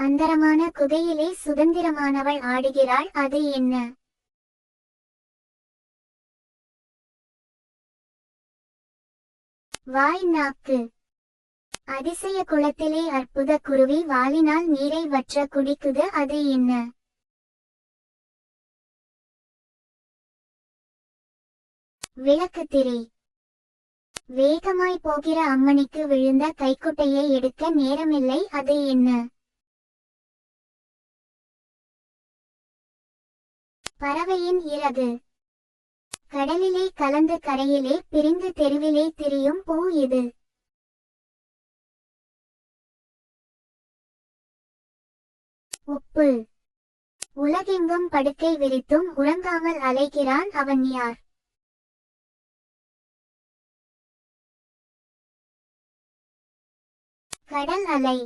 அந்தரமான குகையிலே சுதந்திரமானவள் ஆடுகிறாள் அது என்ன? வாய் நாக்கு. அதிசய குளத்திலே அற்புத குருவி வாலினால் நீரை வற்ற குடிக்குது அது என்ன? விளக்கு திரை. வேகமாய் போகிற அம்மணிக்கு விழுந்த கைக்குட்டையை எடுக்க நேரமில்லை அது என்ன? பறவையின் இறகு. கடலிலே கலந்து கரையிலே பிரிந்து தெருவிலே திரியும் பூ இது. உப்பு. உலகெங்கும் படுக்கை விரித்தும் உறங்காமல் அலைகிறான் அவன் யார்? கடல் அலை.